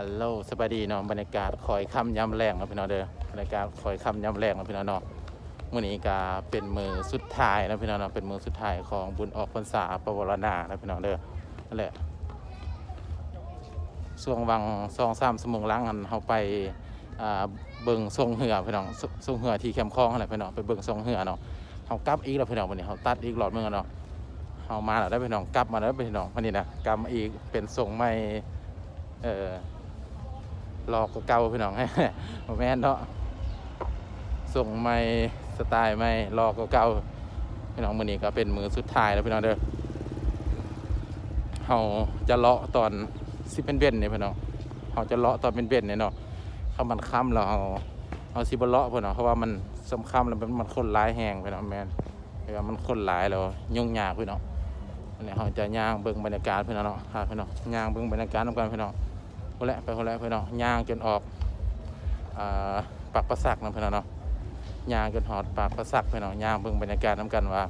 ฮัลโหลสวัสดีเนาะบรรยากาศคอยค่ำยำแรงนะพี่น้องเด้อบรรยากาศคอยค่ำยำแรงนะพี่น้องเนาะมื้อนี้ก็เป็นมือสุดท้ายนะพี่น้องเนาะเป็นมือสุดท้ายของบุญออกพรรษาปวารณานะพี่น้องเด้อนั่นแหละช่วงวังสองสามสมงล้างกันเฮาไปอ่าเบิ่งทรงเหือพี่น้องทรงเหือที่แคมคลองนั่นแหละพี่น้องไปเบิ่งทรงเหือเนาะเฮากลับอีกแล้วพี่น้องวันนี้เฮาตัดอีกหลอดเมือเนาะเฮามาแล้วได้พี่น้องกลับมาแล้วพี่น้องวันนี้นะกลับมาอีกเป็นทรงใหม่เอ่อ หลอกกว่าเก่าพี่น้องบ่แม่นเนาะส่งไม่สไตล์ไม่หลอกกว่าเก่าพี่น้องมือนี้ก็เป็นมือสุดท้ายแล้วพี่น้องเด้อเฮาจะเลาะตอนสิเป็นเบ็นเนี่ยพี่น้องเฮาจะเลาะตอนเป็นเบ็นเนี่ยเนาะถ้ามันค่ำแล้วเฮาเฮาสิบเลาะพี่น้องเพราะว่ามันสำคัญแล้วมันมันคนหลายแหงพี่น้องแม่นเพราะมันคนหลายแล้วยุ่งยากพี่น้องอันนี้เฮาจะย่างเบิ่งบรรยากาศพี่น้องเนาะครับพี่น้องย่างเบิ่งบรรยากาศนำกันพี่น้อง คนแหละไปคนแหละพี่อน้องย่างจนออกอปากประสักนะเพี่องเนาะย่างจนหอดปากประสักเพี่อน้องย่างเบิ่งบรรยากาศน้ำกันว่า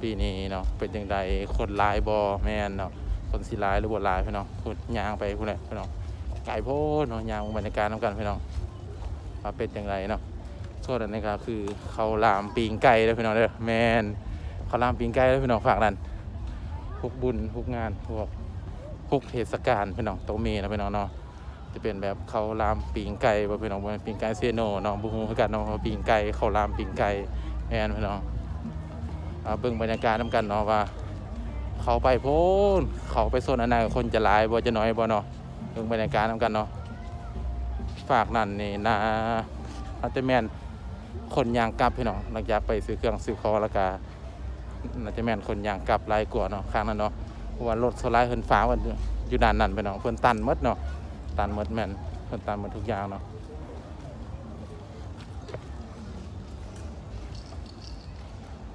ปีนี้เนาะเป็นยังไงคนลายบอแมนเนาะคนสิหลายหรือบ่หลายเพี่อน้องพูดย่างไปพูดแหละพี่อน้องไก่โพดเนาะย่างเบิ่งบรรยากาศน้ำกันเพี่น้องว่าเป็นยังไงเนาะส่วนอันนี้ก็คือเขาลามปีงไก่เลยพี่น้องเด้อแมนเขาลามปีงไก่เลยพี่น้องฝากนั่นพวกบุญพวกงานพวก พวกเทศกาลพี่น้องโตเมนะพี่น้องเนาะจะเป็นแบบเขาลามปิงไก่บ่พี่น้องบ่ปิงไก่เซโนเนาะบ่ฮู้คือกันเนาะว่าปิงไก่เขาลามปิงไก่แม่นพี่น้องอ่าเบิ่งบรรยากาศนํกันเนาะว่า เขาไปโพนเขาไปโซนอันไหนคนจะหลายบ่จะน้อยบ่เนาะเบิ่งบรรยากาศนํกันเนาะฝากนั่นนี่นะอาจจะแม่นคนยางกลับพี่น้องหลังจากไปซื้อเครื่องซื้อขอแล้วก็น่าจะแม่นคนยางกลับลายกว่าเนาะข้างนั้นเนาะ ราะว่ารถโซลาร์เพิ่นฟ้าวันอยู่ด้านนั้นไปเนาะเพิ่นตันมดเนาะตันมดแม่นเพิ่นตันมดทุกอย่างเนาะ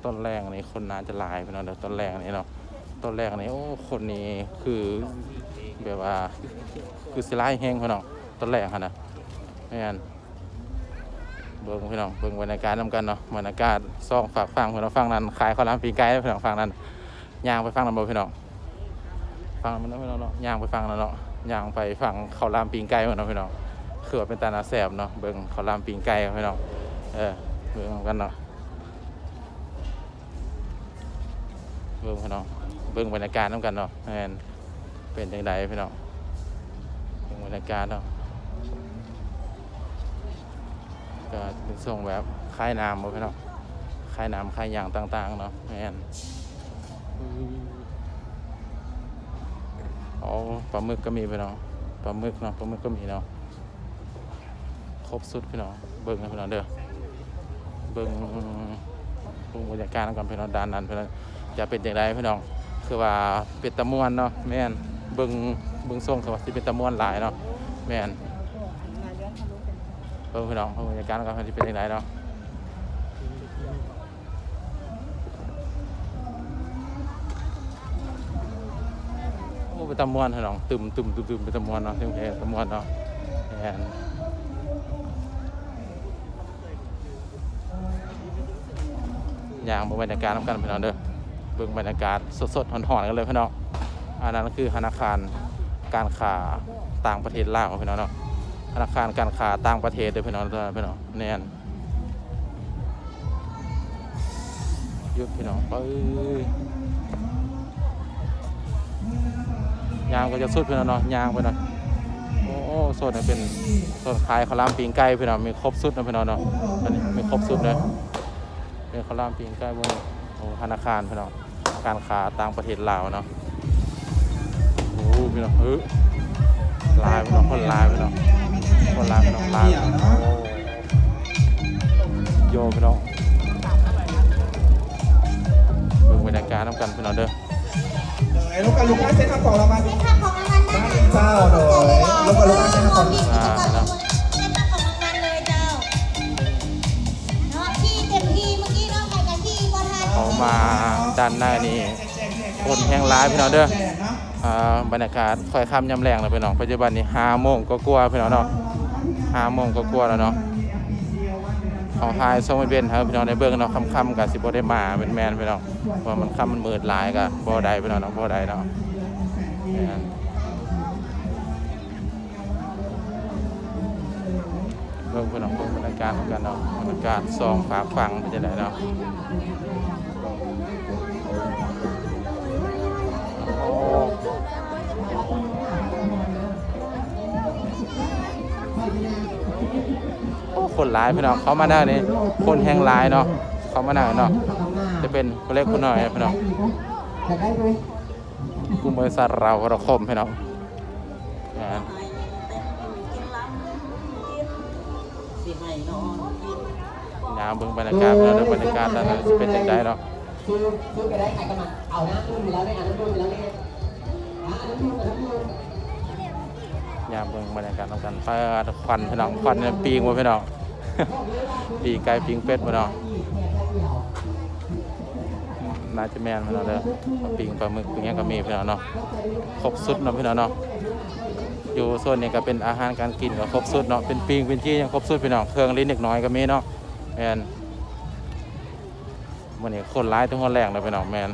ต้นแรกนี่คนน่าจะลายไปเนาะเดี๋ยวต้นแรกนี่เนาะต้นแรกนี่โอ้คนนี้คือแบบว่า คือสไลายแห้งพี่น้องต้นแรกหั่นน่ะแม่นเบิ่งพี่น้องเบิ่งบรรยากาศนำกันเนาะบรรยากาศซ่องฝากฟังพี่น้องฟังนั้นขายข้าวหลามปีไก่พี่น้องฟังนั้นย่างไปฟังลำบพี่น้อง ฟังมันแล้วพี่น้องเนาะย่างไปฟังแล้วเนาะย่างไปฟังเขาลามปิงไก่มันเนาะพี่น้องคือว่าเป็นตาหนาแสบเนาะเบิ่งเขาลามปิงไก่พี่น้องเออเบิ่งกันเนาะเบิ่งพี่น้องเบิ่งบรรยากาศน้ำกันเนาะแมนเป็นจังไดพี่น้องเบิ่งบรรยากาศเนาะก็เป็นส่งแบบคล้ายน้ำบ่พี่น้องคล้ายน้ำคล้ายอย่างต่างๆเนาะแม่น อ๋อปลาหมึกก็มีพี่น้องปลาหมึกเนาะปลาหมึกก็มีเนาะครบสุดพี่น้องเบิ่งนะพี่น้องเด้อเบิ่งเบิ่งบรรยากาศก่อนพี่น้องด้านนั้นพี่น้องจะเป็นอย่างไรพี่น้องคือว่าเป็นตะมวนเนาะแม่นเบิ่งเบิ่งทรงสวัสดิ์เป็นตะมวนหลายเนาะแม่นเบิ่งพี่น้องเบิ่งบรรยากาศก่อนว่เป็นอย่างไรเนาะ ไปตะมวนเหน้องตึมตึมตึมตึมไปตะมวนเนาะเสียงเพตะมวนเนาะแอนอย่างบิ่งบรรยากาศนำกันพี่น้องเด้อเบิ่งบรรยากาศสดๆหอนๆกันเลยพี่น้องอันนั้นคือธนาคารการค้าต่างประเทศลาวพี่น้องเนาะธนาคารการค้าต่างประเทศเด้อพี่น้องเด้อพี่น้องแน่นยุดพี่น้องไปย ยางก็จะสุดเพื่อนเนาะยางไปเนาะโอ้โอ้โซนนี้เป็นโซนขายข้าวหลามปีงไก่เพื่อนเนาะมีครบสุดนะเพื่อนเนาะอันนี้มีครบสุดเลยเป็นข้าวหลามปีงไก่บนธนาคารเพื่อนเนาะการค้าต่างประเทศลาวเนาะโอ้พี่น้องเฮ้ยลายเพี่น้องคนลายเพี่น้องคนลายเพี่น้องลายโยพี่น้องเบิ่งบรรยากาศน้ำกันพี่น้องเด้อ ลูกกับลูกค้าเซ็นทรัลของเรามาเส้นทางของรางวัลด้านหลังเจ้าหน่อยลูกกับลูกค้าเซ็นทรัลของมีกิจกรรมเส้นทางของรางวัลเลยเจ้าเนาะที่เต็มที่เมื่อกี้เนาะใครกันที่บอทันเขามาด้านหน้านี่คนแห้งร้ายพี่น้องเด้อ อ่าบรรยากาศค่อยค่ำยำแรงเลยพี่น้องปัจจุบันนี้ห้าโมงก็กลัวาๆพี่น้องเนาะห้าโมงก็กลัวาแล้วเนาะ เขาหายซ่องเว้นครับพี่น้องในเบื้องเนาะค่ำๆกับสิบ่ได้มาเป็นแมนพี่น้องเพราะมันค่ำมันมืดหลายกับบ่ได้พี่น้องเนาะบ่ได้เนาะเบื้องพี่น้องเบื้งบรรยากาศกันเนาะบรรยากาศซองฝากฟังเป็นจะได้เนาะโอ้ โอ้คนหลายพี่น้องเขามาได้านี่คนแห่งหลายเนาะเขามาได้าเนาะจะเป็นคนเล็กคนน้อยพี่น้องกลุ่มบริษัทเราเราคมพี่น้องอ่าสิให้อนกินยามเบิ่งบรรยากาศพี่น้องเด้อบรรยากาศแล้วนะจะเป็นจังไดเนาะซื้อซื้อไปได้ใครกันมาเอาหนะรุ่นอยู่แล้วเนี่ยอันนั้นรุ่นอยู่แล้วเนี่ยอะอันนั้นรุ่นอันนั้นรุ่น ยามเบิ่งบรรยากาศนำกันไฟควันพี่น้องควันเนี่ยปีงบ่พี่น้องปีงไก่ปีงเป็ดพี่น้องน่าจะแมนพี่น้องเด้อปีงปลาหมึกปีงหยังก็มีพี่น้องเนาะครบสุดเนาะพี่น้องเนาะอยู่ส่วนนี้ก็เป็นอาหารการกินก็ครบสุดเนาะเป็นปีงเป็นจี้ยังครบสุดพี่น้องเครื่องลิ้นเด็กน้อยก็มีเนาะแม่นวันนี้คนร้ายทั้งหัวแรงเลยพี่น้องแม่น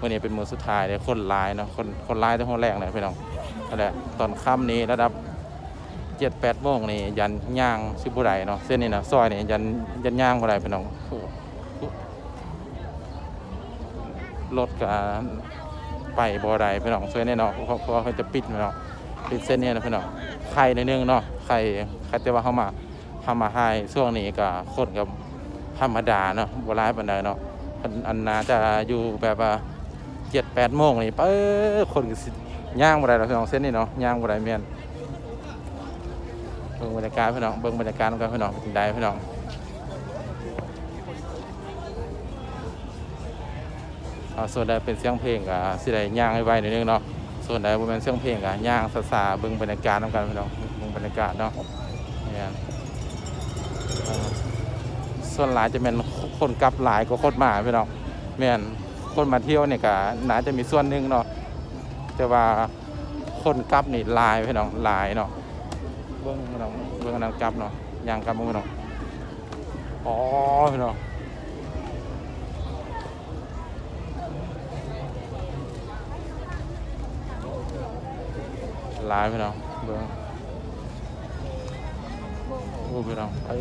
วันนี้เป็นมือสุดท้ายเลยคนร้ายเนาะคนคนร้ายทั้งหัวแรงเลยพี่น้อง นั่นแหละตอนค่ำนี้ระดับเจ็ดแปดโมงนี่ยันย่างสิบุไรเนาะเส้นนี้นะซอยนี่ยันยันย่างบุไรพี่น้องรถกับไปบ่ไรพี่น้องเส้นนี้เนาะเพราะเขาจะปิดพี่น้องปิดเส้นนี้นะพี่น้องไข่ในนึงเนาะไข่ไข่แต่ว่าเขามาทำมาให้ช่วงนี้ก็คนกับธรรมดาเนาะบ่ร้ายปานใดเนาะอันนนาจะอยู่แบบว่าเจ็ดแปดโมงนี่เป้อคนก็ ย่างบ่ไรเราพี่น้องเส้นนี้เนาะย่างบ่ไรเมียนเบิ่งบรรยากาศพี่น้องเบิ่งบรรยากาศของกันพี่น้องเป็นได้พี่น้องส่วนใดเป็นเสียงเพลงกับสิได้ย่างให้ไวหน่อยนึงเนาะส่วนใดบ่แม่นเสียงเพลงกับย่างซาๆเบิ่งบรรยากาศนำกันพี่น้องเบิ่งบรรยากาศเนาะเนี่ยส่วนหลายจะเป็นคนกลับหลายกว่าคนมาพี่น้องแม่นคนมาเที่ยวเนี่ยก็น่าจะมีส่วนหนึ่งเนาะ แต่ว่าคนกลับนี่ลายพี่น้องลายเนาะเบื้องพี่น้องเบื้งนังกลับเนาะยางกลับมือน้องอ๋อพี่น้องลายพี่น้องเบื้องโอ้พี่น้องเอ้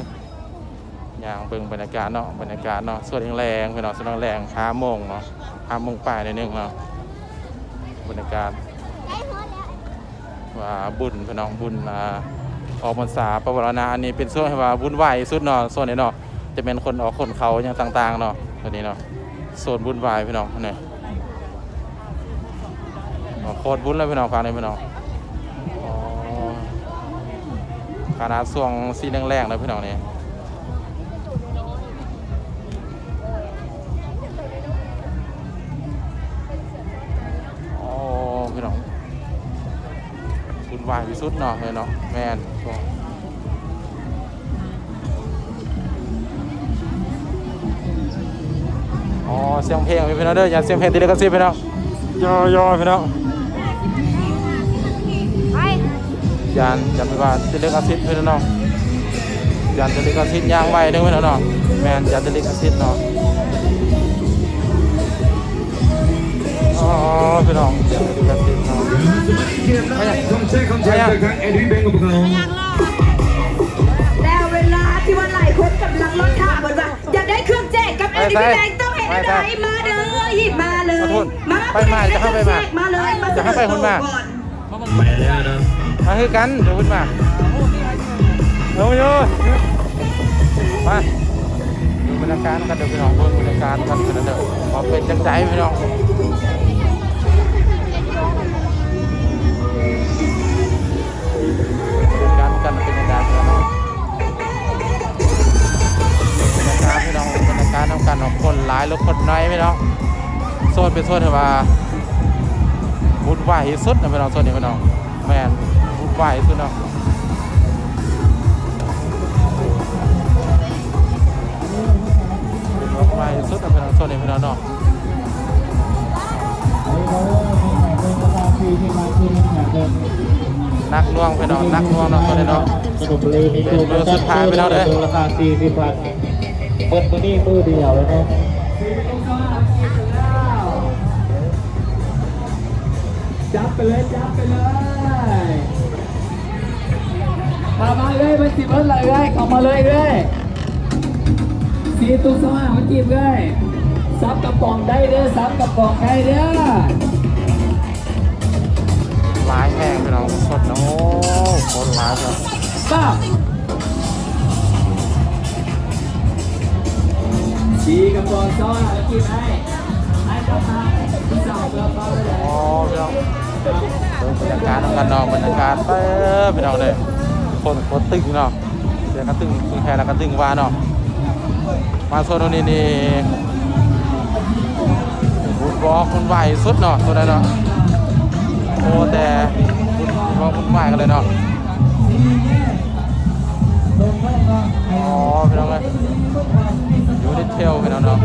ยยางเบื้องบรรยากาศเนาะบรรยากาศเนาะสวดแรงๆพี่น้องสวดแรงห้าโมงเนาะห้าโมงป่ายนอยนึงเนาะ บรรยากาศว่าบุญพี่น้องบุญอ่าออกพรรษาประวัตินาอันนี้เป็นส่วนว่าบุญไหวายสุดเนาะส่วนนี้เนาะจะเป็นคนออกคนเขาอย่างต่าง ๆ เนาะตัวนี้เนาะส่วนบุญไหวายพี่น้องเนี่ยโคตรบุญเลยพี่น้องฟังเลยพี่น้องขนาดส่วงสีแรงๆเลยพี่น้องเนี่อ๋ ที่สุดเนาะเลยเนาะแม่นอ๋อเสียงเพลงพี่น้องเด้ออย่าเสียงเพลงติดลิขสิทธิ์พี่น้องย่อย่อพี่น้องไปยานอย่าไปว่าติดลิขสิทธิ์พี่น้องยานติดลิขสิทธิ์ย่างไว้เด้อพี่น้องเนาะแม่นยานติดลิขสิทธิ์เนาะ พี่น้องยานติดลิขสิทธิ์เนาะ Kom zeg, kom zeg, we gaan Edwin Bengel begaan. แล้วเวลาที่ว่าหลายคนกำลังรถข่าบนว่าอยากได้เครื่องแจกกับเอ็นดีพีแบงต้องเห็นอะไรมาเลยหยิบมาเลย มาไปมาจะเข้าไปมามาเลยมาจะให้ไปคนมาก่อนมาคือกันเดี๋ยวขึ้นมาลงอยู่มาดูบรรยากาศกันเดี๋ยวพี่น้องดูบรรยากาศกันเดี๋ยวเดี๋ยวพอเป็นจังใจพี่น้อง น้ำกันของคนหลายหรือคนน้อยพี่น้องโซนเป็นโซนที่ว่าวุ่นวายที่สุดนะพี่น้องส่วนนี้พี่น้องแมนวุ่นวายที่สุดเนาะวุ่นวายที่สุดนะพี่น้องส่วนนี้พี่น้องเนาะนักน่วงพี่น้องนักน่วงเนาะส่วนนี้เนาะสรุปเลยมีตัวเป็นมือสุดท้ายไปแล้วเด้อราคา40บาท เปิดมือนี่มือเดียวเลยเนาะจับไปเลยจับไปเลยมามาเลยมาสิเบิร์ดเลยเอ้ยเข้ามาเลยเอ้ยสีตุ้งสว่างมาจีบเอ้ยซับกระป๋องได้เด้อซับกระป๋องได้เด้อหลายแห้งพี่น้องสดนะโอ้คนหลายจ้ะป้า สีกระป๋องสว่างมาจีบให้ให้กระป๋องที่สองกระป๋องเลยโอ้พี่น้องบรรยากาศทำกันนาะบรรยากาศเต้พี่น้องเลยคนโคตรตึงเนาะเสียงกระตึงตึงแค่แล้วกระตึงว่าเนาะมาโซนนี้นี่บุญบอกคุณไหวสุดเนาะตัวนั้นเนาะโอ้แต่บุญบอกคุณไหวกันเลยเนาะอ๋อพี่น้องเลย เทลพี่น้องเนาะ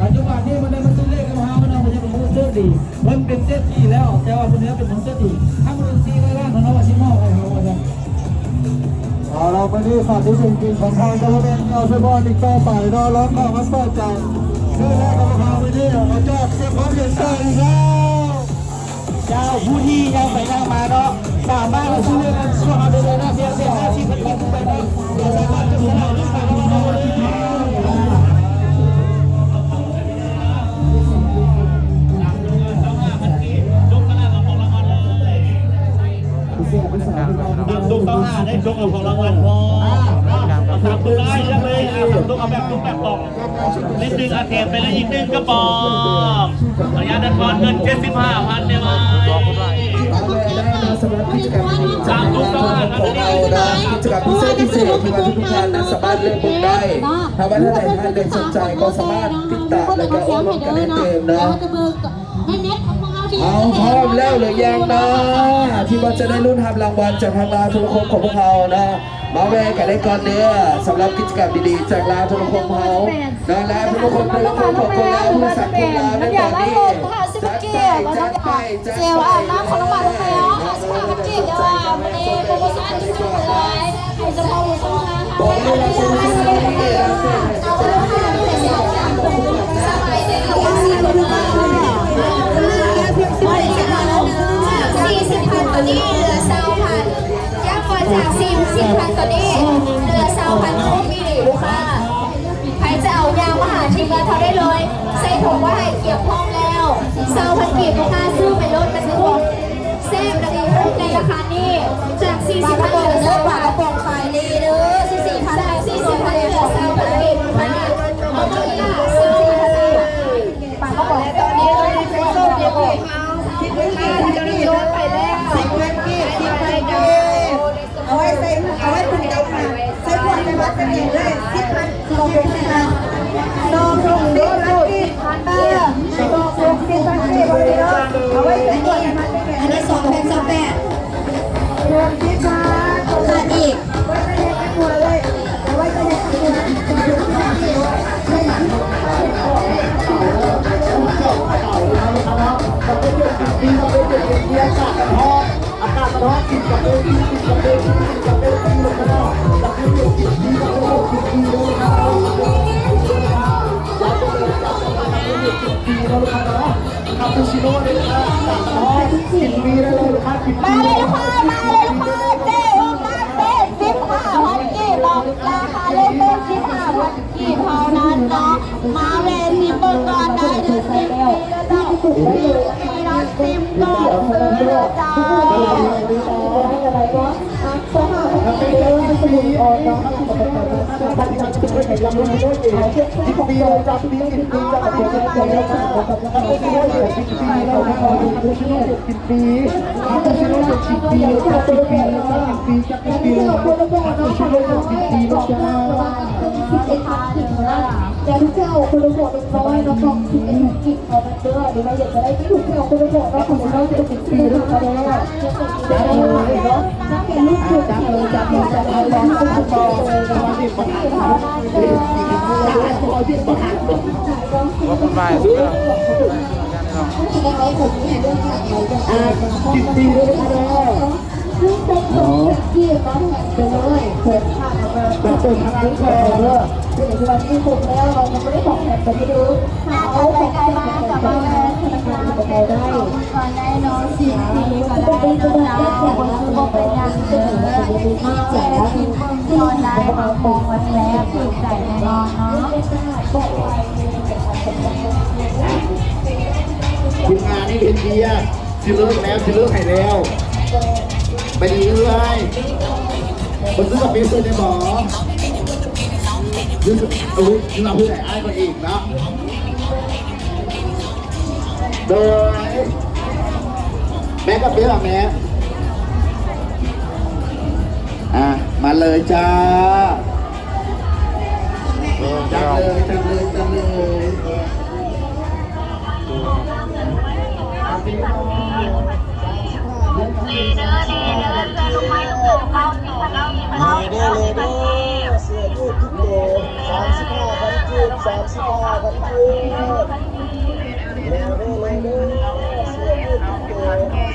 ปัจจุบันนี้มันได้มาซื้อเลขกับเขามันเอาไปใช้เป็นเสื้อดีมันเป็นเสื้อดีแล้ว แต่ว่าคนนี้เป็นเสื้อดีถ้ามันซีไว้ล่างของเราว่าชิมอให้เขาว่าจะเอาเราไปที่ฝั่งที่จริงๆของทางตะวันเป็นเอาเฉพาะอีกต่อไปเนาะร้องข้าวมันเปิดใจคือแรกเราพาไปที่เราจอดเก็บความเย็นใจอีกแล้วเจ้าผู้ที่ยังไปนั่งมาเนาะสามารถซื้อเลขกันช่วงเอาเดือนนะเพียงเพียงห้าสิบเป็นไปได้เราสามารถจะซื้อได้หรือเปล่าเราไม่ได้ ต้องห้าได้ตุ๊กเอาของรางวัลพอทำตุ๊กได้ยังเลยอะตุ๊กเอาแบบตุ๊กแบบกล่องนิดนึงอาเทมไปแล้วอีกหนึ่งกระป๋องระยะดันทอนเงินเจ็ดสิบห้าพันได้ไหมสามตุ๊กต้องห้าครับนี่นะกิจกรรมพิเศษพิเศษที่มาทุกท่านนั้นสามารถเล่นบุญได้ถ้าว่าท่านใดท่านใดสนใจก็สามารถติดตามแล้วก็อบรมกันเล่นเกมนะ เราที่เอาพร้อมแล้วหรือยังนะที่ว่าจะได้รุ่นทำรางวัลจากทางลาวโทรคมของพวกเรานะมาแวะกันได้ก่อนเด้อสำหรับกิจกรรมดีๆจากลาวโทรคมเขานะลาวโทรคมโทรคมของคนลาวผู้สังคมลาวในตอนนี้จัดไปจัดไปจัดเซลไปอาบน้ำของน้ำมันแล้วห้าสิบห้าพันกีบเดียววันนี้โปรโมชั่นที่สุดเลยให้เฉพาะผู้ชมนะคะบอกเลยว่าคุณผู้ชมที่รักเส้นเอาเลยค่ะที่เสียงจากสบายดีกับสี่สิบพัน สิบพันตัวนี้เหลือเศร้าพันย่างก่อนจากสี่สิบพันตัวนี้เหลือเศร้าพันคู่พี่ดิลูกค้าใครจะเอายางมาหาทีมงานเขาได้เลย ใส่ถุงว่าให้เกียวพร้อมแล้วเศร้าพันกีบลูกค้าซื้อไปลดเป็นรวมเซฟระดับในราคานี้จาก40พันเหลือเศร้าพันกระป๋องขายดีเด้อ44พันจาก40พันเหลือเศร้าพันกีบพันเอามาค่ะ44พันปากกระป๋องตอนนี้เราเป็นโชคดีสิบพันกีบจะได้ลดไป เอาไว้ใส่เอาไว้ถุงดำค่ะใส่ขวดในวัดเสน่ห์เลยสิบพันลงทุนนะลองลงดูดูพันเออลองลงสิบพันสี่บริโภคเอาไว้ใส่ขวดในวัดเสน่ห์อันนี้สองแพงสองแปดรวมสิบพันขาดอีกไว้ใส่ใน ขวดเลยเอาไว้ใส่ในขวดมาเลยลูกค้ามาเลยลูกค้าเจ๊มาเจ๊สิบห้าพันกีบเราราคาเริ่มต้นสิบห้าพันกีบเท่านั้นเนาะมาเวทีเปิดก่อนได้เดือนสิบปีแล้วเจ้าปี ซื้อเลยจ้าแต่ทุกเจ้าคุณลุงบอกเป็นร้อยน้องบอกที่เป็นกิจของมันเด้อหรือว่าอยากจะได้ที่ถูกเจ้าคุณลุงบอกว่าของเราจะเป็นปีหรือเปล่าเด้อจะได้เลยเนาะถ้าเป็นลูกจุดจับเลยจับเลยจับเลยร้องคุณลุงบอกเลยร้องที่ปัญหาเด้อขอที่ปัญหาว่าคุณไหวสุดเนาะอ่าสิบปีเลยนะเด้อซึ่งเป็นคนที่น้องแหกไปเลยเปิดผ่านมาเปิดทางนี้ก่อนเด้อเป็นที่วันที่ผมแล้วเรายังไม่ได้บอกแหกไปไม่รู้เขาบอกให้มากับมา ได้ได้ก่อนได้น้องสิบปีก่อนได้น้องดาวคนคือบอกเป็นยังเดิมที่แจกทีมที่ออนไลน์มาโปงวันแล้วถูกใจแน่นอนเนาะทีมงานนี่เห็นเบียร์สิเลิกแล้วสิเลิกให้แล้วไปดีเลยคนซื้อกับปีซื้อในหมอยืดเอ้ยเราเพื่อไหนอ้ายก็อีกนะ โดยแม่กับเบี้ยร์อะแม่อะมาเลยจ้าจังเลยจังเลยจังเลยเลยเด้อเลยเด้อเสื้อยืดทุกตัวสามสิบห้าพันกีบสามสิบห้าพันกีบเลยด้อเลยด้อเสื้อยืดทุกตัว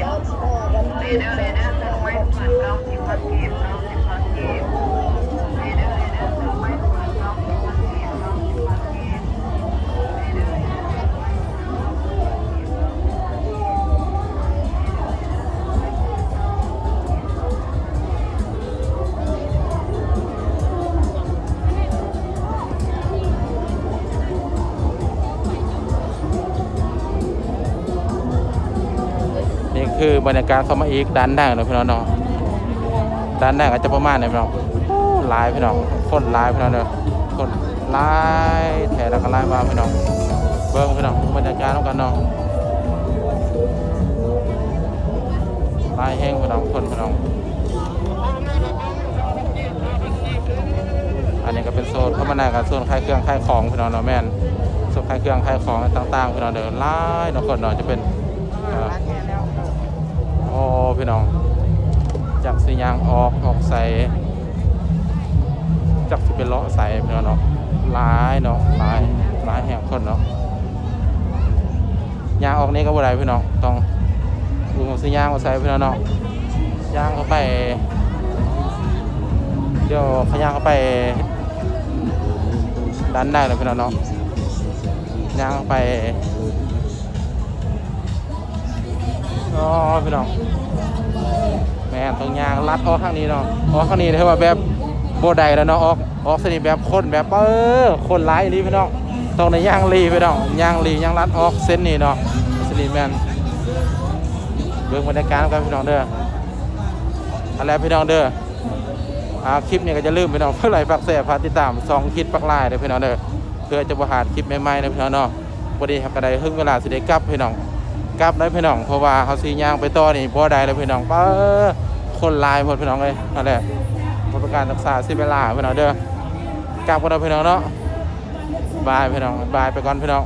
สามสิบ ห้าพันกีบสามสิบห้าพันกีบนี่คื อบรรยากาศเข้ามาอีกด้านหน้านะพี่น้องเนาะด้านหน้าก็จะประมาณนี้พี่น้องลายพี่น้องคนลายพี่น้องเนาะคนลายแถวแล้วก็ลายมาพี่น้องเบิ่งพี่น้องบรรยากาศต้องกันเนาะลายแห้งพี่น้องคนพี่น้องอันนี้ก็เป็นโซนเข้ามาหน้ากับโซนขายเครื่องขายของพี่น้องเนาะแม่นโซนขายเครื่องขายของต่างๆพี่น้องเดินไล่เนาะคนเนาะจะเป็นเอ่อโอ้พี่น้อง จากสียางออกออกใส่จากสิเป็นเลาะใส่พี่น้องเนาะลายเนาะลายลายแหงคนเนาะยางออกนี้ก็บ่ได้พี่น้องต้องดูของสียางมาใส่พี่น้องเนาะยางเข้าไป เดี๋ยวขยางเข้าไปด้านได้เลยพี่น้องเนาะยางเข้าไป อ๋อพี่น้องแม่นตรงยางลัดออกข้างนี้เนาะออกข้างนี้เท่าว่าแบบโบไดแล้วเนาะออกออกสนิทแบบคนแบบเออคนร้ายนี่พี่น้องตรงในยางรีพี่น้องยางรียางลัดออกเส้นนี้เนาะสนิทแมนเบิ่งบรรยากาศกันพี่น้องเด้ออะไรพี่น้องเด้ออาคลิปนี้ก็จะลืมไปน้องเพื่อไรฝากแสบฝากติดตามสองคลิปปักลายเด้อพี่น้องเด้อเพื่อจะบหาดคลิปใหม่ๆนะพี่น้องเนาะพอดีครับก็ได้ถึงเวลาสิได้กลับพี่น้อง กลับได้พี่น้องเพราะว่าเขาซีย่างไปต่อนี่บ่ได้แล้วพี่น้องป้าคนลายหมดพี่น้องเลยนั่นแหละบริการรักษาสิเวลาพี่น้องเด้อกลับกันแล้วพี่น้องเนาะบายพี่น้องบายไปก่อนพี่น้อง